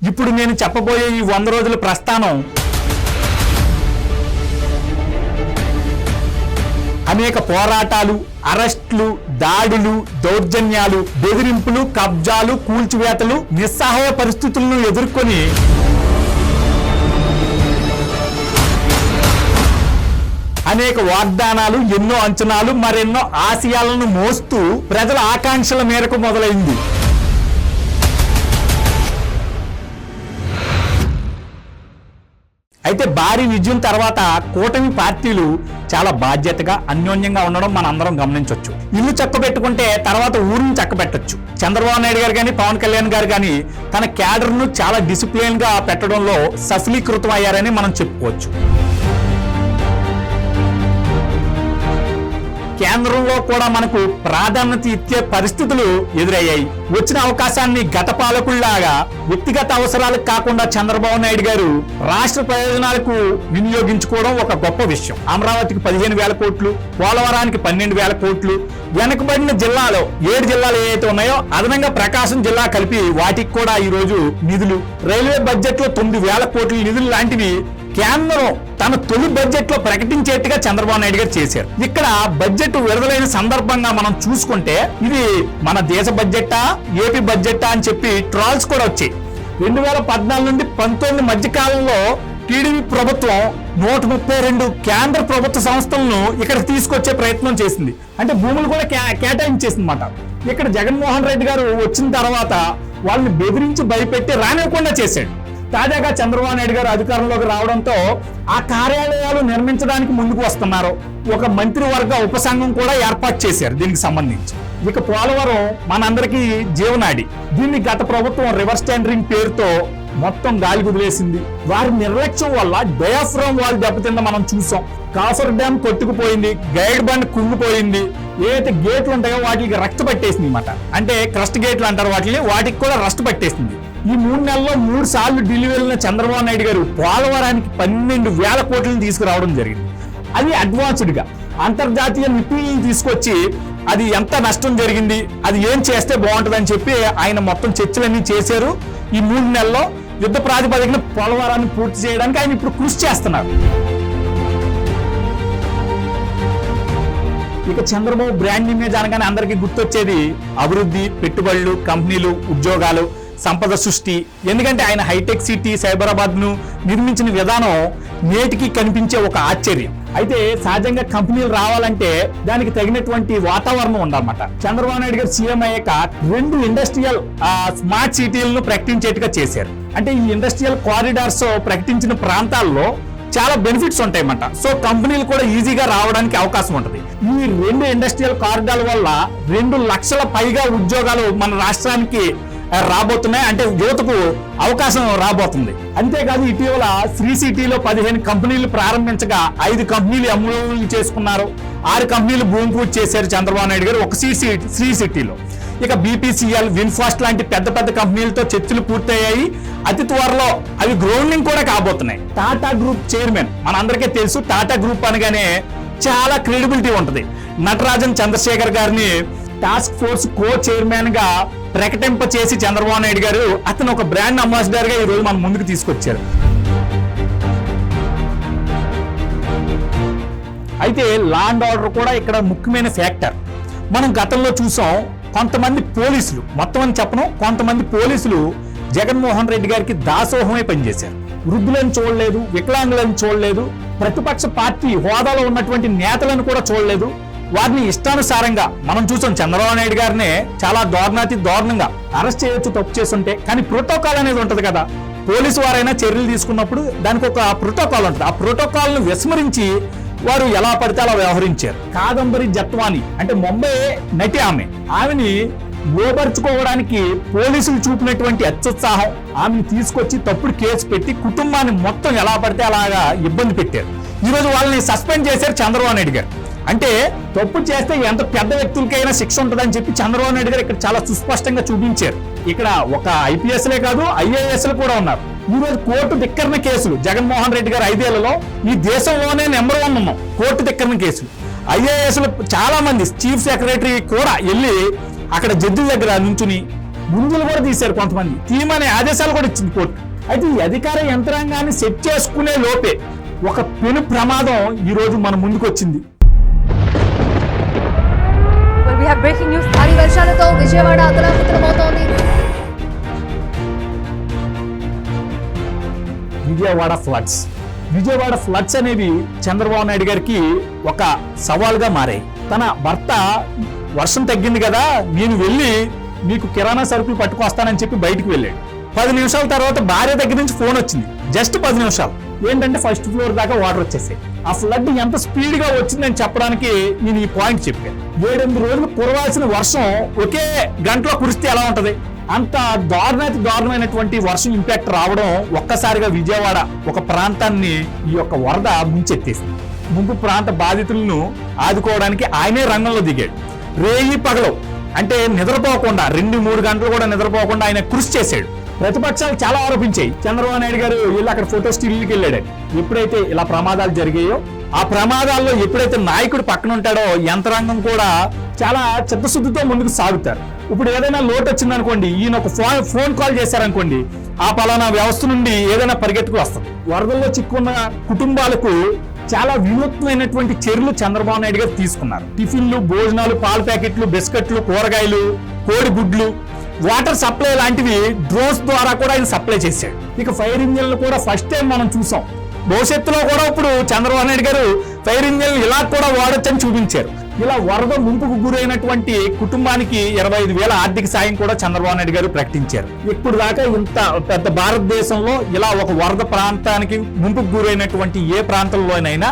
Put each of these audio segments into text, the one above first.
ఇప్పుడు నేను చెప్పబోయే ఈ వంద రోజుల ప్రస్థానం అనేక పోరాటాలు అరెస్టులు దాడులు దౌర్జన్యాలు బెదిరింపులు కబ్జాలు కూల్చివేతలు నిస్సహాయ పరిస్థితులను ఎదుర్కొని అనేక వాగ్దానాలు ఎన్నో అంచనాలు మరెన్నో ఆశయాలను మోస్తూ ప్రజల ఆకాంక్షల మేరకు మొదలైంది. అయితే భారీ విజయం తర్వాత కూటమి పార్టీలు చాలా బాధ్యతగా అన్యోన్యంగా ఉండడం మన అందరం గమనించవచ్చు ఇల్లు చక్క పెట్టుకుంటే తర్వాత ఊరిని చక్క పెట్టచ్చు చంద్రబాబు నాయుడు గారు కానీ పవన్ కళ్యాణ్ గారు కానీ తన క్యాడర్ను చాలా డిసిప్లిన్గా పెట్టడంలో సఫలీకృతం అయ్యారని మనం చెప్పుకోవచ్చు. కేంద్రంలో కూడా మనకు ప్రాధాన్యత ఇచ్చే పరిస్థితులు ఎదురయ్యాయి. వచ్చిన అవకాశాన్ని గత పాలకుల్లాగా వ్యక్తిగత అవసరాలకు కాకుండా చంద్రబాబు నాయుడు గారు రాష్ట్ర ప్రయోజనాలకు వినియోగించుకోవడం ఒక గొప్ప విషయం. అమరావతికి పదిహేను వేల కోట్లు పోలవరానికి పన్నెండు వేల కోట్లు వెనకబడిన జిల్లాలో ఏడు జిల్లాలు ఏవైతే ఉన్నాయో అదనంగా ప్రకాశం జిల్లా కలిపి వాటికి కూడా ఈ రోజు నిధులు. రైల్వే బడ్జెట్లో తొమ్మిది వేల కోట్ల నిధులు లాంటివి కేంద్రం తన తొలి బడ్జెట్లో ప్రకటించేట్టుగా చంద్రబాబు నాయుడు గారు చేశారు. ఇక్కడ బడ్జెట్ విడుదలైన సందర్భంగా మనం చూసుకుంటే ఇది మన దేశ బడ్జెట్టా ఏపీ బడ్జెట్టా అని చెప్పి ట్రాల్స్ కూడా వచ్చాయి. రెండు వేల పద్నాలుగు నుండి పంతొమ్మిది మధ్య కాలంలో టీడీపీ ప్రభుత్వం నూట ముప్పై రెండు కేంద్ర ప్రభుత్వ సంస్థలను ఇక్కడ తీసుకొచ్చే ప్రయత్నం చేసింది. అంటే భూములు కూడా కే కేటాయించేసింది అనమాట ఇక్కడ జగన్మోహన్ రెడ్డి గారు వచ్చిన తర్వాత వాళ్ళని బెదిరించి భయపెట్టి రానివ్వకుండా చేశాడు. తాజాగా చంద్రబాబు నాయుడు గారు అధికారంలోకి రావడంతో ఆ కార్యాలయాలు నిర్మించడానికి ముందుకు వస్తున్నారు. ఒక మంత్రివర్గ ఉపసంఘం కూడా ఏర్పాటు చేశారు దీనికి సంబంధించి. ఇక పోలవరం మనందరికీ జీవనాడి. దీన్ని గత ప్రభుత్వం రివర్స్ టెండరింగ్ పేరుతో మొత్తం గాలి కుదిలేసింది. వారి నిర్లక్ష్యం వల్ల డయాఫ్రామ్ వాళ్ళు దెబ్బతింద మనం చూసాం. కాఫర్ డ్యామ్ కొట్టుకుపోయింది గైడ్ బండ్ కుంగిపోయింది ఏదైతే గేట్లు ఉంటాయో వాటికి రక్త పట్టేసింది అనమాట అంటే క్రస్ట్ గేట్లు అంటారు వాటిని వాటికి కూడా రస్ట్ పట్టేసింది. ఈ మూడు నెలల్లో మూడు సార్లు ఢిల్లీ వెళ్ళిన చంద్రబాబు నాయుడు గారు పోలవరానికి పన్నెండు వేల కోట్లను తీసుకురావడం జరిగింది. అది అడ్వాన్స్డ్గా. అంతర్జాతీయ నిపుణులను తీసుకొచ్చి అది ఎంత నష్టం జరిగింది అది ఏం చేస్తే బాగుంటుందని చెప్పి ఆయన మొత్తం చర్చలన్నీ చేశారు. ఈ మూడు నెలల్లో యుద్ధ ప్రాతిపదికన పోలవరాన్ని పూర్తి చేయడానికి ఆయన ఇప్పుడు కృషి చేస్తున్నారు. ఇక చంద్రబాబు బ్రాండ్ ఇమేజ్ అనగానే అందరికీ గుర్తొచ్చేది అభివృద్ధి పెట్టుబడులు కంపెనీలు ఉద్యోగాలు. సంపద సృష్టి. ఎందుకంటే ఆయన హైటెక్ సిటీ సైబరాబాద్ను నిర్మించిన విధానం నేటికి కనిపించే ఒక ఆశ్చర్యం. అయితే సహజంగా కంపెనీలు రావాలంటే దానికి తగినటువంటి వాతావరణం ఉందన్నమాట. చంద్రబాబు నాయుడు గారు సీఎం అయ్యాక రెండు ఇండస్ట్రియల్ స్మార్ట్ సిటీలను ప్రకటించేట్టుగా చేశారు. అంటే ఈ ఇండస్ట్రియల్ కారిడార్స్ ప్రకటించిన ప్రాంతాల్లో చాలా బెనిఫిట్స్ ఉంటాయన్నమాట. సో కంపెనీలు కూడా ఈజీగా రావడానికి అవకాశం ఉంటుంది. ఈ రెండు ఇండస్ట్రియల్ కారిడార్ వల్ల రెండు లక్షల పైగా ఉద్యోగాలు మన రాష్ట్రానికి రాబోతున్నాయి. అంటే యువతకు అవకాశం రాబోతుంది. అంతేకాదు ఇటీవల శ్రీ సిటీలో పదిహేను కంపెనీలు ప్రారంభించగా ఐదు కంపెనీలు అమలు చేసుకున్నారు. ఆరు కంపెనీలు భూమి పూజ చేశారు చంద్రబాబు నాయుడు గారు. ఒక సిసి శ్రీ సిటీలో ఇక బీపీసీఎల్ విన్ఫాస్ట్ లాంటి పెద్ద పెద్ద కంపెనీలతో చర్చలు పూర్తయ్యాయి. అతి త్వరలో అవి గ్రౌండింగ్ కూడా కాబోతున్నాయి. టాటా గ్రూప్ చైర్మన్ మనందరికీ తెలుసు టాటా గ్రూప్ అనగానే చాలా క్రెడిబిలిటీ ఉంటుంది. నటరాజన్ చంద్రశేఖర్ గారిని టాస్క్ ఫోర్స్ కో చైర్మన్గా ప్రకటింప చేసి చంద్రబాబు నాయుడు గారు అతను ఒక బ్రాండ్ అంబాసిడర్గా ఈ రోజు మన ముందుకు తీసుకొచ్చారు. అయితే లాండ్ ఆర్డర్ కూడా ఇక్కడ ముఖ్యమైన ఫ్యాక్టర్. మనం గతంలో చూసాం కొంతమంది పోలీసులు మొత్తం అని చెప్పను కొంతమంది పోలీసులు జగన్మోహన్ రెడ్డి గారికి దాసోహమై పనిచేశారు. వృద్ధులను చూడలేదు వికలాంగులను చూడలేదు ప్రతిపక్ష పార్టీ హోదాలో ఉన్నటువంటి నేతలను కూడా చూడలేదు వారిని ఇష్టానుసారంగా మనం చూసాం చంద్రబాబు నాయుడు గారినే చాలా దారుణాతి దారుణంగా అరెస్ట్ చేయొచ్చు తప్పు చేస్తుంటే. కానీ ప్రోటోకాల్ అనేది ఉంటది కదా. పోలీసు వారైనా చర్యలు తీసుకున్నప్పుడు దానికి ఒక ప్రోటోకాల్ ఉంటుంది. ఆ ప్రోటోకాల్ను విస్మరించి వారు ఎలా పడితే అలా వ్యవహరించారు. కాదంబరి జత్వాని అంటే ముంబై నటి ఆమె. ఆమెని ఓబర్చుకోవడానికి పోలీసులు చూపినటువంటి అత్యుత్సాహం. ఆమెను తీసుకొచ్చి తప్పుడు కేసు పెట్టి కుటుంబాన్ని మొత్తం ఎలా పడితే అలాగా ఇబ్బంది పెట్టారు. ఈ రోజు వాళ్ళని సస్పెండ్ చేశారు చంద్రబాబు నాయుడు గారు. అంటే తప్పు చేస్తే ఎంత పెద్ద వ్యక్తులకైనా శిక్ష ఉంటుందని చెప్పి చంద్రబాబు నాయుడు గారు ఇక్కడ చాలా సుస్పష్టంగా చూపించారు. ఇక్కడ ఒక ఐపీఎస్లే కాదు ఐఏఎస్లు కూడా ఉన్నారు. ఈ రోజు కోర్టు ధిక్కరణ కేసులు జగన్మోహన్ రెడ్డి గారు ఐదేళ్ళలో ఈ దేశంలోనే నెంబర్ వన్ ఉన్నాం కోర్టు ధిక్కరణ కేసులు. ఐఏఎస్లు చాలా మంది చీఫ్ సెక్రటరీ కూడా వెళ్ళి అక్కడ జడ్జి దగ్గర నుంచుని ముందులు కూడా తీశారు కొంతమంది. తీయమనే ఆదేశాలు కూడా ఇచ్చింది కోర్టు. అయితే ఈ అధికార యంత్రాంగాన్ని సెట్ చేసుకునే లోపే ఒక పెను ప్రమాదం ఈ రోజు మన ముందుకు వచ్చింది Well, బ్రేకింగ్ న్యూస్ భారీ వర్షాలతో విజయవాడ అతలాకుతలమవుతోంది. విజయవాడ ఫ్లడ్స్ విజయవాడ ఫ్లడ్స్ అనేవి చంద్రబాబు నాయుడు గారికి ఒక సవాల్గా మారాయి. తన భర్త వర్షం తగ్గింది కదా నేను వెళ్ళి మీకు కిరాణా సరుకులు పట్టుకొస్తానని చెప్పి బయటకు వెళ్ళాడు. పది నిమిషాల తర్వాత భార్య దగ్గర నుంచి ఫోన్ వచ్చింది. జస్ట్ పది నిమిషాలు. ఏంటంటే ఫస్ట్ ఫ్లోర్ దాకా వాటర్ వచ్చేసాయి. ఆ ఫ్లడ్ ఎంత స్పీడ్గా వచ్చిందని చెప్పడానికి నేను ఈ పాయింట్ చెప్పాను. ఏడెనిమిది రోజులు కురవాల్సిన వర్షం ఒకే గంటలో కురిస్తే ఎలా ఉంటది? అంత దారుణాతి దారుణమైనటువంటి వర్షం ఇంపాక్ట్ రావడం ఒక్కసారిగా విజయవాడ ఒక ప్రాంతాన్ని ఈ యొక్క వరద ముంచెత్తేసింది. ముంపు ప్రాంత బాధితులను ఆదుకోవడానికి ఆయనే రంగంలో దిగాడు. రేయి పగలవు. అంటే నిద్రపోకుండా రెండు మూడు గంటలు కూడా నిద్రపోకుండా ఆయన కృషి చేశాడు. ప్రతిపక్షాలు చాలా ఆరోపించాయి. చంద్రబాబు నాయుడు గారు వీళ్ళు అక్కడ ఫోటో స్టిల్కి వెళ్ళాడని ఎప్పుడైతే ఇలా ప్రమాదాలు జరిగాయో ఆ ప్రమాదాల్లో ఎప్పుడైతే నాయకుడు పక్కన ఉంటాడో యంత్రాంగం కూడా చాలా చిత్తశుద్ధితో ముందుకు సాగుతారు. ఇప్పుడు ఏదైనా లోటు వచ్చిందనుకోండి ఈయన ఒక ఫోన్ ఫోన్ కాల్ చేశారనుకోండి ఆ పలానా వ్యవస్థ నుండి ఏదైనా పరిగెత్తుకు వస్తుంది. వరదల్లో చిక్కున్న కుటుంబాలకు చాలా వినూత్నమైనటువంటి చర్యలు చంద్రబాబు నాయుడు గారు తీసుకున్నారు. టిఫిన్లు భోజనాలు పాల ప్యాకెట్లు బిస్కెట్లు కూరగాయలు కోడిగుడ్లు వాటర్ సప్లై లాంటివి డ్రోన్స్ ద్వారా కూడా ఆయన సప్లై చేశాడు. ఇక ఫైర్ ఇంజన్లు కూడా ఫస్ట్ టైం మనం చూసాం. భవిష్యత్తులో కూడా ఇప్పుడు చంద్రబాబు నాయుడు గారు ఫైర్ ఇంజన్లు ఇలా కూడా వాడొచ్చని చూపించారు. ఇలా వరద ముంపుకు గురైనటువంటి కుటుంబానికి ఇరవై ఐదు వేల ఆర్థిక సాయం కూడా చంద్రబాబు నాయుడు గారు ప్రకటించారు. ఇప్పుడు దాకా ఇంత పెద్ద భారతదేశంలో ఇలా ఒక వరద ప్రాంతానికి ముంపుకు గురైనటువంటి ఏ ప్రాంతంలోనైనా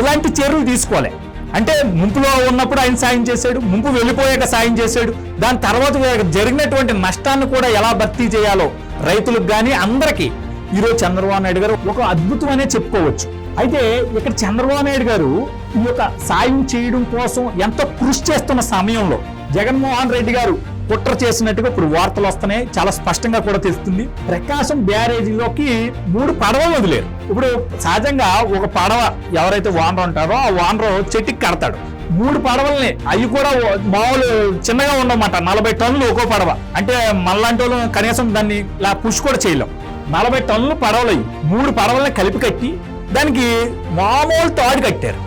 ఇలాంటి చర్యలు తీసుకోవాలి అంటే ముంపులో ఉన్నప్పుడు ఆయన సాయం చేశాడు ముంపు వెళ్ళిపోయాక సాయం చేశాడు. దాని తర్వాత జరిగినటువంటి నష్టాన్ని కూడా ఎలా భర్తీ చేయాలో రైతులకు కానీ అందరికీ ఈరోజు చంద్రబాబు నాయుడు గారు ఒక అద్భుతం అనే చెప్పుకోవచ్చు. అయితే ఇక్కడ చంద్రబాబు నాయుడు గారు ఈ యొక్క సాయం చేయడం కోసం ఎంతో కృషి చేస్తున్న సమయంలో జగన్మోహన్ రెడ్డి గారు కుట్ర చేసినట్టుగా ఇప్పుడు వార్తలు వస్తున్నాయి. చాలా స్పష్టంగా కూడా తెలుస్తుంది. ప్రకాశం బ్యారేజీలోకి మూడు పడవలు వదిలేరు. ఇప్పుడు సహజంగా ఒక పడవ ఎవరైతే వానర్ ఉంటారో ఆ వానర్ చెట్టుకి కడతాడు. మూడు పడవల్ని అవి కూడా మామూలు చిన్నగా ఉండమాట. నలభై టన్నులు ఒక్కో పడవ. అంటే మనలాంటి వాళ్ళు కనీసం దాన్ని ఇలా పుష్ కూడా చేయలేం. నలభై టన్నులు పడవలు అయ్యి మూడు పడవల్ని కలిపి కట్టి దానికి మామూలు తాడు కట్టారు.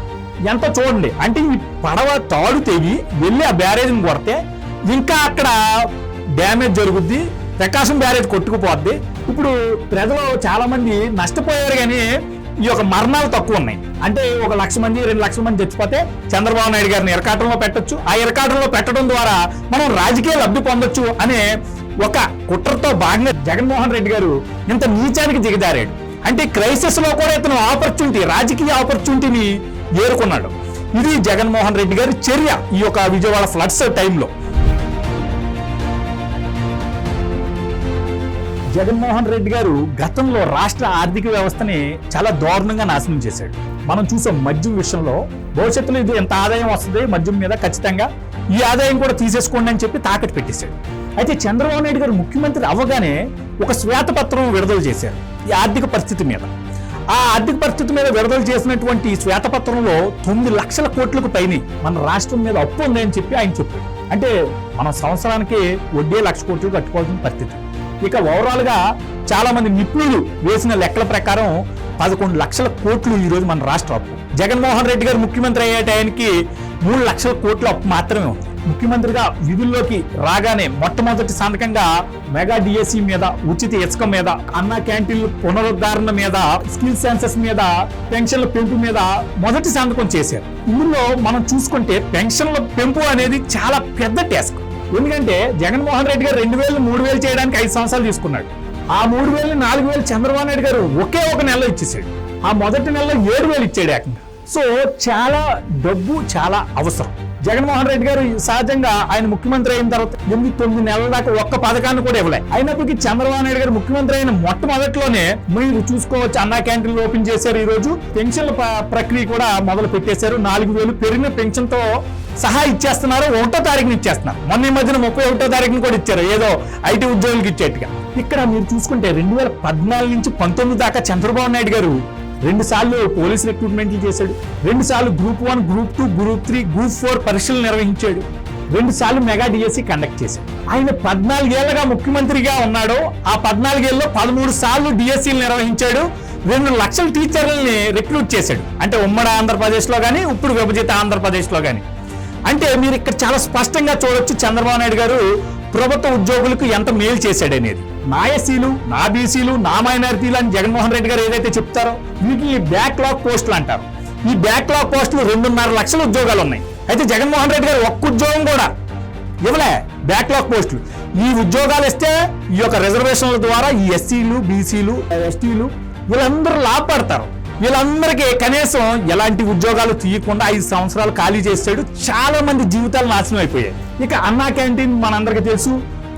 ఎంత చూడండి. అంటే ఈ పడవ తాడు తెగి వెళ్ళి ఆ బ్యారేజ్ని కొడితే ఇంకా అక్కడ డ్యామేజ్ జరుగుద్ది ప్రకాశం బ్యారేజ్ కొట్టుకుపోద్ది ఇప్పుడు ప్రజలు చాలా మంది నష్టపోయారు కానీ ఈ యొక్క మరణాలు తక్కువ ఉన్నాయి. అంటే ఒక లక్ష మంది రెండు లక్షల మంది చచ్చిపోతే చంద్రబాబు నాయుడు గారిని ఇరకాటంలో పెట్టొచ్చు. ఆ ఇరకాటంలో పెట్టడం ద్వారా మనం రాజకీయ లబ్ధి పొందొచ్చు అనే ఒక కుట్రతో భాగంగా జగన్మోహన్ రెడ్డి గారు ఇంత నీచానికి దిగజారాడు. అంటే క్రైసిస్లో కూడా ఇతను ఆపర్చునిటీ రాజకీయ ఆపర్చునిటీని ఏరుకున్నాడు. ఇది జగన్మోహన్ రెడ్డి గారి చర్య ఈ యొక్క విజయవాడ ఫ్లడ్స్ టైంలో జగన్మోహన్ రెడ్డి గారు గతంలో రాష్ట్ర ఆర్థిక వ్యవస్థని చాలా దారుణంగా నాశనం చేశాడు. మనం చూసాం మద్యం విషయంలో భవిష్యత్తులో ఇది ఎంత ఆదాయం వస్తుంది మద్యం మీద ఖచ్చితంగా ఈ ఆదాయం కూడా తీసేసుకోండి అని చెప్పి తాకట్టు పెట్టేశాడు. అయితే చంద్రబాబు నాయుడు గారు ముఖ్యమంత్రి అవ్వగానే ఒక శ్వేతపత్రం విడుదల చేశారు ఈ ఆర్థిక పరిస్థితి మీద. ఆ ఆర్థిక పరిస్థితి మీద విడుదల చేసినటువంటి శ్వేతపత్రంలో తొమ్మిది లక్షల కోట్లకు పైన మన రాష్ట్రం మీద అప్పు ఉందని చెప్పి ఆయన చెప్పాడు. అంటే మన సంవత్సరానికి వడ్డీ లక్ష కోట్లు కట్టుకోవాల్సిన పరిస్థితి. ఇక ఓవరాల్గా చాలా మంది నిపుణులు వేసిన లెక్కల ప్రకారం పదకొండు లక్షల కోట్లు ఈరోజు మన రాష్ట్ర అప్పు. జగన్మోహన్ రెడ్డి గారు ముఖ్యమంత్రి అయ్యే టైంకి మూడు లక్షల కోట్ల అప్పు మాత్రమే ఉంది. ముఖ్యమంత్రిగా విధుల్లోకి రాగానే మొట్టమొదటి సంతకంగా మెగా డిఎస్సి మీద ఉచిత ఇసుక మీద అన్న క్యాంటీన్ల పునరుద్ధరణ మీద స్కిల్ సెన్సెస్ మీద పెన్షన్ల పెంపు మీద మొదటి సంతకం చేశారు. ఇందులో మనం చూసుకుంటే పెన్షన్ల పెంపు అనేది చాలా పెద్ద టాస్క్ ఎందుకంటే జగన్మోహన్ రెడ్డి గారు రెండు వేలు మూడు వేలు చేయడానికి ఐదు సంవత్సరాలు తీసుకున్నాడు. ఆ మూడు వేలు నాలుగు వేలు చంద్రబాబు నాయుడు గారు ఒకే ఒక నెలలో ఇచ్చేసాడు. ఆ మొదటి నెలలో ఏడు వేలు ఇచ్చాడు ఏకంగా. సో చాలా డబ్బు చాలా అవసరం. జగన్మోహన్ రెడ్డి గారు సహజంగా ఆయన ముఖ్యమంత్రి అయిన తర్వాత ఎనిమిది తొమ్మిది నెలల దాకా ఒక్క పథకాన్ని కూడా ఇవ్వలే. అయినప్పటికీ చంద్రబాబు నాయుడు గారు ముఖ్యమంత్రి అయిన మొట్టమొదట్లోనే మీరు చూసుకోవచ్చు అన్నా క్యాంటీన్లు ఓపెన్ చేశారు ఈ రోజు పెన్షన్ల ప్రక్రియ కూడా మొదలు పెట్టేశారు నాలుగు వేలు పెరిగిన పెన్షన్తో సహా ఇచ్చేస్తున్నారు ఒకటో తారీఖున ఇచ్చేస్తున్నారు. మొన్న ఈ మధ్యన ముప్పై ఒకటో తారీఖున కూడా ఇచ్చారు. ఏదో ఐటీ ఉద్యోగులకు ఇచ్చేట్టుగా. ఇక్కడ మీరు చూసుకుంటే రెండు వేల పద్నాలుగు నుంచి పంతొమ్మిది దాకా చంద్రబాబు నాయుడు గారు రెండు సార్లు పోలీస్ రిక్రూట్మెంట్లు చేశాడు. రెండు సార్లు group one group two group three group four పరీక్షలు నిర్వహించాడు. రెండు సార్లు మెగా డిఎస్సి కండక్ట్ చేశాడు. ఆయన పద్నాలుగేళ్ళగా ముఖ్యమంత్రిగా ఉన్నాడు ఆ పద్నాలుగేళ్ళలో పదమూడు సార్లు డిఎస్సీలు నిర్వహించాడు. రెండు లక్షల టీచర్లని రిక్రూట్ చేశాడు. అంటే ఉమ్మడి ఆంధ్రప్రదేశ్లో కానీ ఇప్పుడు విభజిత ఆంధ్రప్రదేశ్లో కానీ అంటే మీరు ఇక్కడ చాలా స్పష్టంగా చూడొచ్చు చంద్రబాబు నాయుడు గారు ప్రభుత్వ ఉద్యోగులకు ఎంత మేలు చేశాడనేది నా ఎస్సీలు నా బీసీలు నా మైనారిటీలు అని జగన్మోహన్ రెడ్డి గారు ఏదైతే చెప్తారో వీటిని బ్యాక్లాగ్ పోస్టులు అంటారు. ఈ బ్యాక్లాగ్ పోస్టులు రెండున్నర లక్షల ఉద్యోగాలు ఉన్నాయి. అయితే జగన్మోహన్ రెడ్డి గారు ఒక్క ఉద్యోగం కూడా ఇవ్వలే బ్యాక్లాగ్ పోస్టులు ఈ ఉద్యోగాలు ఇస్తే ఈ యొక్క రిజర్వేషన్ల ద్వారా ఈ ఎస్సీలు బీసీలు ఎస్టీలు వీళ్ళందరూ లాభపడతారు. వీళ్ళందరికీ కనీసం ఎలాంటి ఉద్యోగాలు తీయకుండా ఐదు సంవత్సరాలు ఖాళీ చేసాడు చాలా మంది జీవితాలు నాశనం అయిపోయాయి. ఇక అన్నా క్యాంటీన్ మనందరికీ తెలుసు.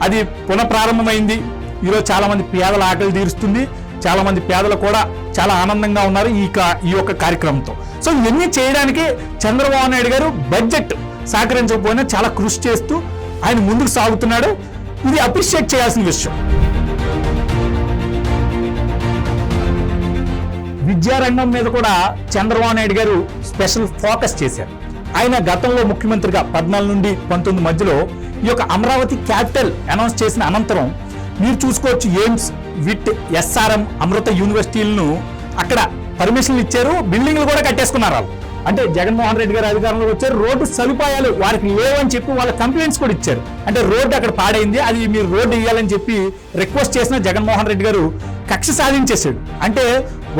అది పునఃప్రారంభమైంది. ఈరోజు చాలా మంది పేదల ఆకలి తీరుస్తుంది. చాలా మంది పేదలు కూడా చాలా ఆనందంగా ఉన్నారు ఈ ఈ యొక్క కార్యక్రమంతో. సో ఇవన్నీ చేయడానికి చంద్రబాబు నాయుడు గారు బడ్జెట్ సహకరించకపోయినా చాలా కృషి చేస్తూ ఆయన ముందుకు సాగుతున్నాడు. ఇది అప్రిషియేట్ చేయాల్సిన విషయం. విద్యారంగం మీద కూడా చంద్రబాబు నాయుడు గారు స్పెషల్ ఫోకస్ చేశారు. ఆయన గతంలో ముఖ్యమంత్రిగా పద్నాలుగు నుండి పంతొమ్మిది మధ్యలో ఈ యొక్క అమరావతి క్యాపిటల్ అనౌన్స్ చేసిన అనంతరం మీరు చూసుకోవచ్చు ఎయిమ్స్ విట్ ఎస్ఆర్ఎం అమృత యూనివర్సిటీలను అక్కడ పర్మిషన్లు ఇచ్చారు బిల్డింగ్లు కూడా కట్టేసుకున్నారు వాళ్ళు. అంటే జగన్మోహన్ రెడ్డి గారు అధికారంలోకి వచ్చారు రోడ్డు సదుపాయాలు వారికి లేవని చెప్పి వాళ్ళ కంప్లైంట్స్ కూడా ఇచ్చారు. అంటే రోడ్డు అక్కడ పాడైంది అది మీరు రోడ్డు ఇవ్వాలని చెప్పి రిక్వెస్ట్ చేసిన జగన్మోహన్ రెడ్డి గారు కక్ష సాధించేశాడు. అంటే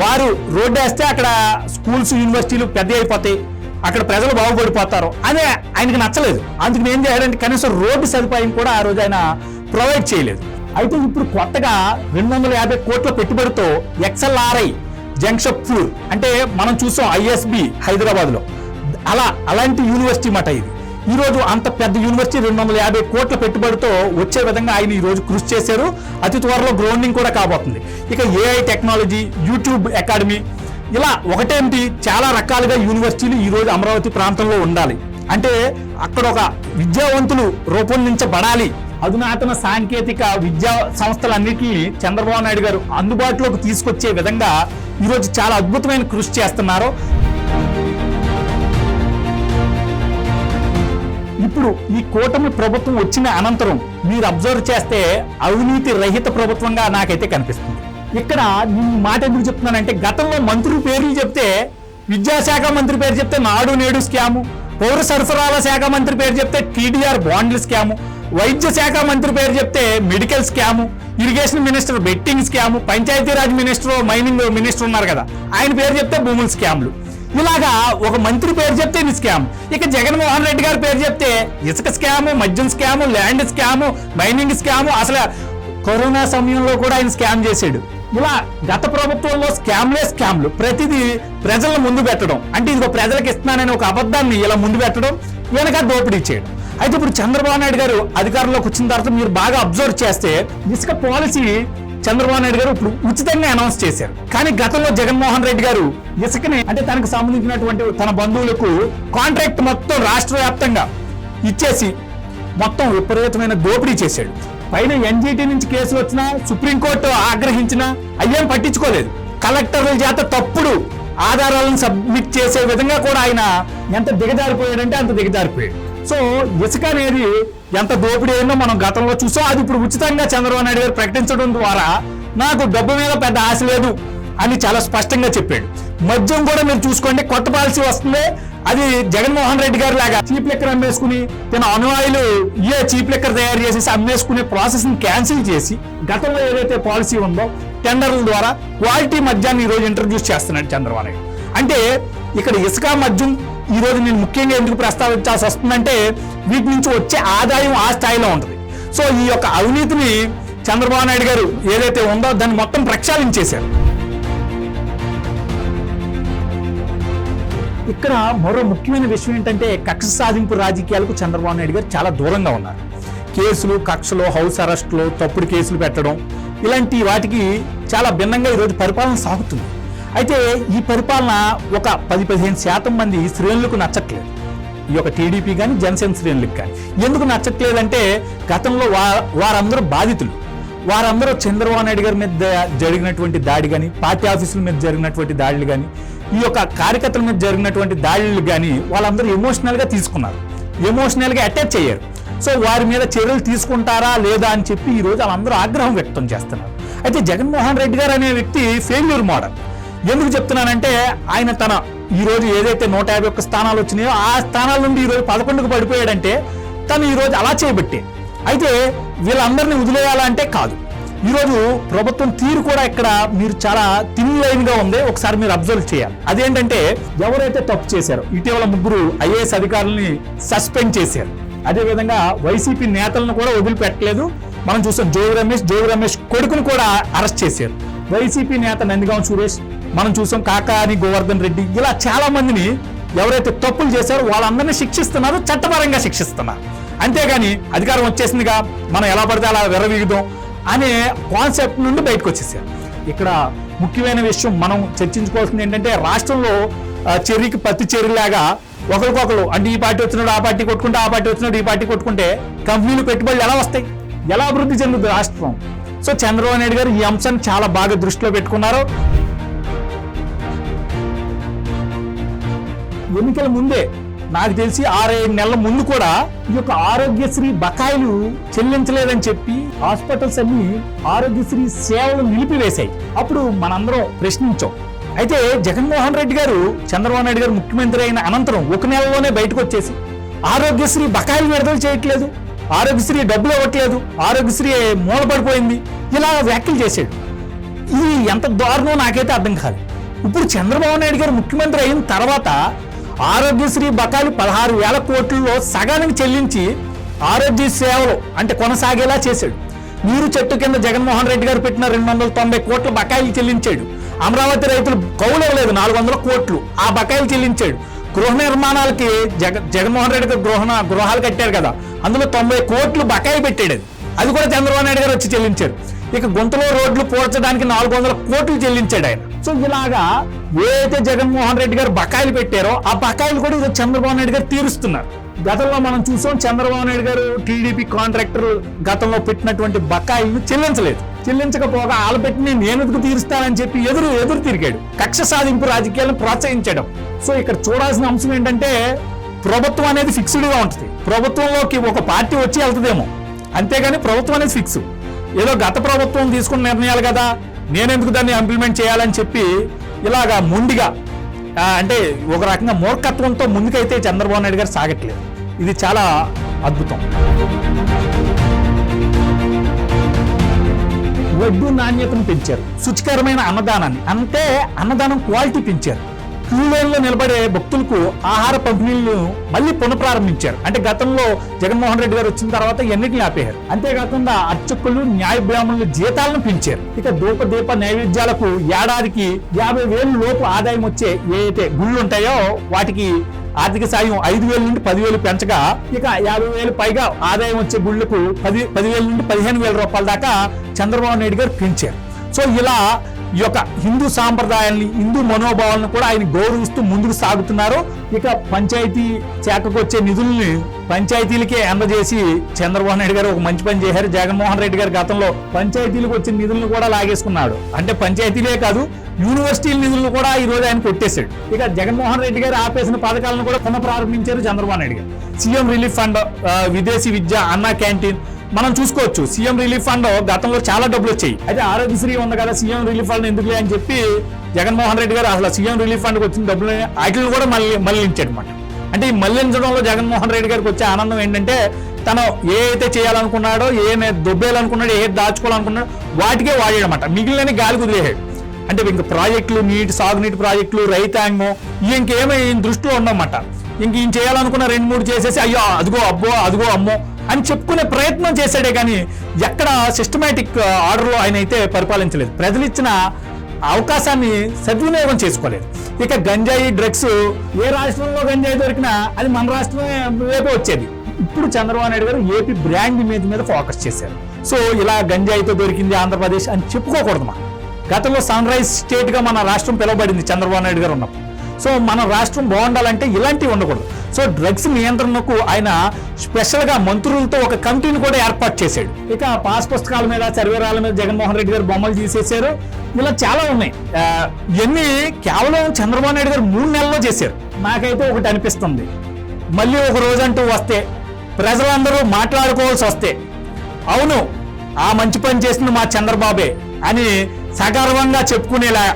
వారు రోడ్డు వేస్తే అక్కడ స్కూల్స్ యూనివర్సిటీలు పెద్ద అయిపోతాయి. అక్కడ ప్రజలు బాగుపడిపోతారు అని ఆయనకి నచ్చలేదు. అందుకు ఏం చేయాలంటే కనీసం రోడ్డు సదుపాయం కూడా ఆ రోజు ఆయన ప్రొవైడ్ చేయలేదు. అయితే ఇప్పుడు కొత్తగా రెండు వందల యాభై కోట్ల పెట్టుబడితో ఎక్స్ఎల్ఆర్ఐ జంక్షపూర్ అంటే మనం చూసాం ఐఎస్బి హైదరాబాద్లో అలా అలాంటి యూనివర్సిటీ మాట ఇది. ఈరోజు అంత పెద్ద యూనివర్సిటీ రెండు వందల యాభై కోట్ల పెట్టుబడితో వచ్చే విధంగా ఆయన ఈరోజు కృషి చేశారు. అతి త్వరలో గ్రౌండింగ్ కూడా కాబోతుంది. ఇక ఏఐ టెక్నాలజీ యూట్యూబ్ అకాడమీ ఇలా ఒకటేమిటి? చాలా రకాలుగా యూనివర్సిటీలు ఈ రోజు అమరావతి ప్రాంతంలో ఉండాలి. అంటే అక్కడ ఒక విద్యావంతులు రూపొందించబడాలి. అధునాతన సాంకేతిక విద్యా సంస్థలన్నిటిని చంద్రబాబు నాయుడు గారు అందుబాటులోకి తీసుకొచ్చే విధంగా ఈరోజు చాలా అద్భుతమైన కృషి చేస్తున్నారు. ఇప్పుడు ఈ కూటమి ప్రభుత్వం వచ్చిన అనంతరం మీరు అబ్జర్వ్ చేస్తే అవినీతి రహిత ప్రభుత్వంగా నాకైతే కనిపిస్తుంది. ఇక్కడ నేను మాట ఎందుకు చెప్తున్నానంటే గతంలో మంత్రి పేర్లు చెప్తే విద్యాశాఖ మంత్రి పేరు చెప్తే నాడు నేడు స్కాము పౌర సరఫరాల శాఖ మంత్రి పేరు చెప్తే టీడీఆర్ బాండ్లు స్కాము వైద్య శాఖ మంత్రి పేరు చెప్తే medical scam irrigation minister betting scam Panchayati Raj minister mining minister ఉన్నారు కదా ఆయన పేరు చెప్తే భూముల స్కామ్లు. ఇలాగా ఒక మంత్రి పేరు చెప్తే ఇది స్కామ్ ఇక జగన్మోహన్ రెడ్డి గారి పేరు చెప్తే ఇసుక స్కాము మద్యం scam land scam mining scam అసలు కరోనా సమయంలో కూడా ఆయన స్కామ్ చేశాడు. ఇలా గత ప్రభుత్వంలో స్కామ్లే స్కామ్లు ప్రతిదీ ప్రజలను ముందు పెట్టడం. అంటే ఇదిగో ప్రజలకు ఇస్తున్నానని ఒక అబద్ధాన్ని ఇలా ముందు పెట్టడం వెనక దోపిడీ చేయడం. అయితే ఇప్పుడు చంద్రబాబు నాయుడు గారు అధికారంలోకి వచ్చిన తర్వాత మీరు బాగా అబ్జర్వ్ చేస్తే ఇసుక పాలసీ చంద్రబాబు నాయుడు గారు ఇప్పుడు ఉచితంగా అనౌన్స్ చేశారు. కానీ గతంలో జగన్మోహన్ రెడ్డి గారు ఇసుకని అంటే తనకు సంబంధించినటువంటి తన బంధువులకు కాంట్రాక్ట్ మొత్తం రాష్ట్ర వ్యాప్తంగా ఇచ్చేసి మొత్తం విపరీతమైన దోపిడీ చేశాడు. పైన ఎన్జీటీ నుంచి కేసులు వచ్చినా సుప్రీంకోర్టు ఆగ్రహించినా అయ్యేం పట్టించుకోలేదు. కలెక్టర్ల చేత తప్పుడు ఆధారాలను సబ్మిట్ చేసే విధంగా కూడా ఆయన ఎంత దిగజారిపోయాడంటే అంత దిగజారిపోయాడు. సో ఇసుక అనేది ఎంత దోపిడీ అయిందో మనం గతంలో చూసాం. అది ఇప్పుడు ఉచితంగా చంద్రబాబు నాయుడు గారు ప్రకటించడం ద్వారా నాకు డబ్బు మీద పెద్ద ఆశ లేదు అని చాలా స్పష్టంగా చెప్పాడు. మద్యం కూడా మీరు చూసుకోండి. కొత్త పాలసీ వస్తుంది. అది జగన్మోహన్ రెడ్డి గారు లాగా చీప్ లెక్కర్ అమ్మేసుకుని తన అనువాయులు ఏ చీప్ లెక్కర్ తయారు చేసేసి అమ్మేసుకునే ప్రాసెస్ని క్యాన్సిల్ చేసి గతంలో ఏదైతే పాలసీ ఉందో టెండర్ల ద్వారా క్వాలిటీ మద్యాన్ని ఈరోజు రోజు ఇంట్రడ్యూస్ చేస్తున్నాడు చంద్రబాబు నాయుడు. అంటే ఇక్కడ ఇసుక మద్యం ఈరోజు నేను ముఖ్యంగా ఎందుకు ప్రస్తావించాల్సి వస్తుందంటే వీటి నుంచి వచ్చే ఆదాయం ఆ స్థాయిలో ఉంటుంది. సో ఈ యొక్క అవినీతిని చంద్రబాబు నాయుడు గారు ఏదైతే ఉందో దాన్ని మొత్తం ప్రక్షాళించేశారు. ఇక్కడ మరో ముఖ్యమైన విషయం ఏంటంటే కక్ష సాధింపు రాజకీయాలకు చంద్రబాబు నాయుడు గారు చాలా దూరంగా ఉన్నారు. కేసులు కక్షలు హౌస్ అరెస్టులు తప్పుడు కేసులు పెట్టడం ఇలాంటి వాటికి చాలా భిన్నంగా ఈరోజు పరిపాలన సాగుతుంది. అయితే ఈ పరిపాలన ఒక పది పదిహేను శాతం మంది శ్రేణులకు నచ్చట్లేదు. ఈ యొక్క టీడీపీ కానీ జనసేన శ్రేణులకు కానీ ఎందుకు నచ్చట్లేదంటే గతంలో వా వారందరూ బాధితులు. వారందరూ చంద్రబాబు నాయుడు గారి మీద జరిగినటువంటి దాడి కానీ పార్టీ ఆఫీసుల మీద జరిగినటువంటి దాడులు కానీ ఈ యొక్క కార్యకర్తల మీద జరిగినటువంటి దాడులు కానీ వాళ్ళందరూ ఎమోషనల్గా తీసుకున్నారు. ఎమోషనల్గా అటాచ్ అయ్యారు. సో వారి మీద చర్యలు తీసుకుంటారా లేదా అని చెప్పి ఈ రోజు వాళ్ళందరూ ఆగ్రహం వ్యక్తం చేస్తున్నారు. అయితే జగన్మోహన్ రెడ్డి గారు అనే వ్యక్తి ఫెయిల్యూర్ మోడల్. ఎందుకు చెప్తున్నానంటే ఆయన తన ఈ రోజు ఏదైతే నూట యాభై ఒక్క స్థానాలు వచ్చినాయో ఆ స్థానాల నుండి ఈరోజు పదకొండుకు పడిపోయాడంటే తను ఈరోజు అలా చేయబట్టే అయితే వీళ్ళందరినీ వదిలేయాలంటే కాదు. ఈరోజు ప్రభుత్వం తీరు కూడా ఇక్కడ మీరు చాలా తిన్ లైన్గా ఉంది. ఒకసారి మీరు అబ్జర్వ్ చేయాలి. అదేంటంటే ఎవరైతే తప్పు చేశారో ఇటీవల ముగ్గురు ఐఏఎస్ అధికారుల్ని సస్పెండ్ చేశారు. అదే విధంగా వైసీపీ నేతలను కూడా వదిలిపెట్టలేదు. మనం చూసాం జోగి రమేష్ జోగి రమేష్ కొడుకును కూడా అరెస్ట్ చేశారు. వైసీపీ నేత నందిగాం సురేష్ మనం చూసాం కాకాని గోవర్ధన్ రెడ్డి ఇలా చాలా మందిని ఎవరైతే తప్పులు చేశారో వాళ్ళందరినీ శిక్షిస్తున్నారు చట్టపరంగా శిక్షిస్తున్నారు. అంతేగాని అధికారం వచ్చేసిందిగా మనం ఎలా పడితే అలా విరవీగుదాం అనే కాన్సెప్ట్ నుండి బయటకు వచ్చేసారు. ఇక్కడ ముఖ్యమైన విషయం మనం చర్చించుకోవాల్సింది ఏంటంటే రాష్ట్రంలో ఆ, చెర్రీకి పత్తి చెర్రీలాగా ఒకరికొకరు అంటే ఈ పార్టీ వచ్చినాడు ఆ పార్టీ కొట్టుకుంటే ఆ పార్టీ వచ్చినాడు ఈ పార్టీ కొట్టుకుంటే కంపెనీలు పెట్టుబడులు ఎలా వస్తాయి? ఎలా అభివృద్ధి చెందుతుంది రాష్ట్రం? సో చంద్రబాబు నాయుడు గారు ఈ అంశాన్ని చాలా బాగా దృష్టిలో పెట్టుకున్నారు. ఎన్నికల ముందే నాకు తెలిసి ఆరేడు నెలల ముందు కూడా ఈ యొక్క ఆరోగ్యశ్రీ బకాయిలు చెల్లించలేదని చెప్పి హాస్పిటల్స్ అన్ని ఆరోగ్యశ్రీ సేవలు నిలిపివేశాయి. అప్పుడు మనందరం ప్రశ్నించాం. అయితే జగన్మోహన్ రెడ్డి గారు చంద్రబాబు నాయుడు గారు ముఖ్యమంత్రి అయిన అనంతరం ఒక నెలలోనే బయటకు వచ్చేసి ఆరోగ్యశ్రీ బకాయిలు విడుదల చేయట్లేదు. ఆరోగ్యశ్రీ డబ్బులు ఇవ్వట్లేదు ఆరోగ్యశ్రీ మూలపడిపోయింది. ఇలా వ్యాఖ్యలు చేశాడు. ఇది ఎంత దారుణం నాకైతే అర్థం కాదు ఇప్పుడు చంద్రబాబు నాయుడు గారు ముఖ్యమంత్రి అయిన తర్వాత ఆరోగ్యశ్రీ బకాయిలు పదహారు వేల కోట్లలో సగానికి చెల్లించి ఆరోగ్య సేవలు అంటే కొనసాగేలా చేశాడు. నీరు చెట్టు కింద జగన్మోహన్ రెడ్డి గారు పెట్టిన రెండు వందల తొంభై కోట్ల బకాయిలు చెల్లించాడు. అమరావతి రైతులు కౌలు ఇవ్వలేదు నాలుగు వందల కోట్లు ఆ బకాయిలు చెల్లించాడు. గృహ నిర్మాణాలకి జగ జగన్మోహన్ రెడ్డి గారు గృహ గృహాలు కట్టారు కదా. అందులో తొంభై కోట్లు బకాయి పెట్టాడు. అది అది కూడా చంద్రబాబు నాయుడు గారు వచ్చి చెల్లించారు. ఇక గుంతలో రోడ్లు పోడ్చడానికి నాలుగు వందల కోట్లు చెల్లించాడు ఆయన. సో ఇలాగా ఏదైతే జగన్మోహన్ రెడ్డి గారు బకాయిలు పెట్టారో ఆ బకాయిలు కూడా చంద్రబాబు నాయుడు గారు తీరుస్తున్నారు. గతంలో మనం చూసాం చంద్రబాబు నాయుడు గారు టీడీపీ కాంట్రాక్టర్ గతంలో పెట్టినటువంటి బకాయిలను చెల్లించలేదు. చెల్లించకపోగా వాళ్ళు పెట్టి నేను ఎందుకు తీరుస్తానని చెప్పి ఎదురు ఎదురు తిరిగాడు. కక్ష సాధింపు రాజకీయాలను ప్రోత్సహించడం. సో ఇక్కడ చూడాల్సిన అంశం ఏంటంటే ప్రభుత్వం అనేది ఫిక్స్డ్గా ఉంటుంది. ప్రభుత్వంలోకి ఒక పార్టీ వచ్చి వెళ్తుందేమో. అంతేగాని ప్రభుత్వం అనేది ఫిక్స్ ఏదో గత ప్రభుత్వం తీసుకున్న నిర్ణయాలు కదా. నేనెందుకు దాన్ని ఇంప్లిమెంట్ చేయాలని చెప్పి ఇలాగా మొండిగా అంటే ఒక రకంగా మూర్ఖత్వంతో ముందుకైతే చంద్రబాబు నాయుడు గారు సాగట్లేదు. ఇది చాలా అద్భుతం. వడ్డు నాణ్యతను పెంచారు. శుచికరమైన అన్నదానాన్ని అంటే అన్నదానం క్వాలిటీ పెంచారు. క్యూలైన్లో నిలబడే భక్తులకు ఆహార పంపిణీలను మళ్ళీ పునఃప్రారంభించారు. అంటే గతంలో జగన్మోహన్ రెడ్డి గారు వచ్చిన తర్వాత ఎన్నిటిని ఆపేయారు అంతేకాకుండా అర్చకులు న్యాయ బ్రాహ్మణుల జీతాలను పెంచారు. ఇక దూప దీప నైవేద్యాలకు ఏడాదికి యాభై వేలు లోపు ఆదాయం వచ్చే ఏదైతే గుళ్ళు ఉంటాయో వాటికి ఆర్థిక సాయం ఐదు వేల నుండి పదివేలు పెంచగా ఇక యాభై వేలు పైగా ఆదాయం వచ్చే గుళ్ళకు పది పదివేల నుండి పదిహేను వేల రూపాయల దాకా చంద్రబాబు నాయుడు గారు పెంచారు. సో ఇలా ఈ యొక్క హిందూ సాంప్రదాయాన్ని హిందూ మనోభావాలను కూడా ఆయన గౌరవిస్తూ ముందుకు సాగుతున్నారు. ఇక పంచాయతీ శాఖకు వచ్చే నిధుల్ని పంచాయతీలకే అందజేసి చంద్రబాబు నాయుడు గారు ఒక మంచి పని చేశారు. జగన్మోహన్ రెడ్డి గారు గతంలో పంచాయతీలకు వచ్చిన నిధులను కూడా లాగేసుకున్నాడు. అంటే పంచాయతీలే కాదు యూనివర్సిటీల నిధులను కూడా ఈ రోజు ఆయన కొట్టేశాడు. ఇక జగన్మోహన్ రెడ్డి గారు ఆపేసిన పథకాలను కూడా పునఃప్రారంభించారు చంద్రబాబు నాయుడు గారు. సీఎం రిలీఫ్ ఫండ్ విదేశీ విద్య అన్నా క్యాంటీన్ మనం చూసుకోవచ్చు. సీఎం రిలీఫ్ ఫండ్ గతంలో చాలా డబ్బులు వచ్చాయి. అయితే ఆరోగ్యశ్రీ ఉంది కదా సీఎం రిలీఫ్ ఫండ్ ఎందుకులే అని చెప్పి జగన్మోహన్ రెడ్డి గారు అసలు సీఎం రిలీఫ్ ఫండ్కి వచ్చిన డబ్బులు వాటిని కూడా మళ్ళీ మళ్ళించాడు అనమాట అంటే ఈ మళ్ళించడంలో జగన్మోహన్ రెడ్డి గారికి వచ్చే ఆనందం ఏంటంటే తను ఏ అయితే చేయాలనుకున్నాడో ఏమే దొబ్బేయాలనుకున్నాడో ఏ దాచుకోవాలనుకున్నాడో వాటికే వాడాడనమాట. మిగిలిన గాలి కుదిరేయాడు అంటే ఇంక ప్రాజెక్టులు నీటి సాగునీటి ప్రాజెక్టులు రైతాంగం ఇంకేమో ఇంకేమీ ఈయన దృష్టిలో ఉండమాట ఇంక ఈయన చేయాలనుకున్న రెండు మూడు చేసేసి అయ్యో అదిగో అబ్బో అదిగో అమ్మో అని చెప్పుకునే ప్రయత్నం చేశాడే కానీ ఎక్కడ సిస్టమేటిక్ ఆర్డర్లో ఆయన అయితే పరిపాలించలేదు. ప్రజలు ఇచ్చిన అవకాశాన్ని సద్వినియోగం చేసుకోలేదు. ఇక గంజాయి డ్రగ్స్ ఏ రాష్ట్రంలో గంజాయి దొరికినా అది మన రాష్ట్రమే వైపే వచ్చేది. ఇప్పుడు చంద్రబాబు నాయుడు గారు ఏపీ బ్రాండ్ మీద మీద ఫోకస్ చేశారు. సో ఇలా గంజాయితో దొరికింది ఆంధ్రప్రదేశ్ అని చెప్పుకోకూడదు మనం. గతంలో సన్ రైజ్ స్టేట్గా మన రాష్ట్రం పిలువబడింది చంద్రబాబు నాయుడు గారు ఉన్నప్పుడు. సో మన రాష్ట్రం బాగుండాలంటే ఇలాంటివి ఉండకూడదు. సో డ్రగ్స్ నియంత్రణకు ఆయన స్పెషల్గా మంత్రులతో ఒక కమిటీని కూడా ఏర్పాటు చేశాడు. ఇక పాస్ పుస్తకాల మీద సర్వేరాల మీద జగన్మోహన్ రెడ్డి గారు బొమ్మలు తీసేశారు. ఇలా చాలా ఉన్నాయి. ఇవన్నీ కేవలం చంద్రబాబు నాయుడు గారు మూడు నెలల్లో చేశారు. నాకైతే ఒకటి అనిపిస్తుంది. మళ్ళీ ఒక రోజు అంటూ వస్తే ప్రజలందరూ మాట్లాడుకోవాల్సి వస్తే అవును ఆ మంచి పని చేసింది మా చంద్రబాబే అని సగర్వంగా చెప్పుకునేలా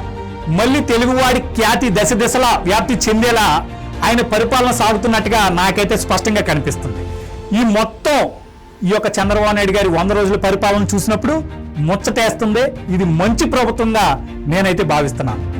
మళ్ళీ తెలుగువాడి ఖ్యాతి దశ దశలా వ్యాప్తి చెందేలా ఆయన పరిపాలన సాగుతున్నట్టుగా నాకైతే స్పష్టంగా కనిపిస్తుంది. ఈ మొత్తం ఈ యొక్క చంద్రబాబు నాయుడు గారి వంద రోజుల పరిపాలన చూసినప్పుడు ముచ్చటేస్తుంది. ఇది మంచి ప్రభుత్వంగా నేనైతే భావిస్తున్నాను.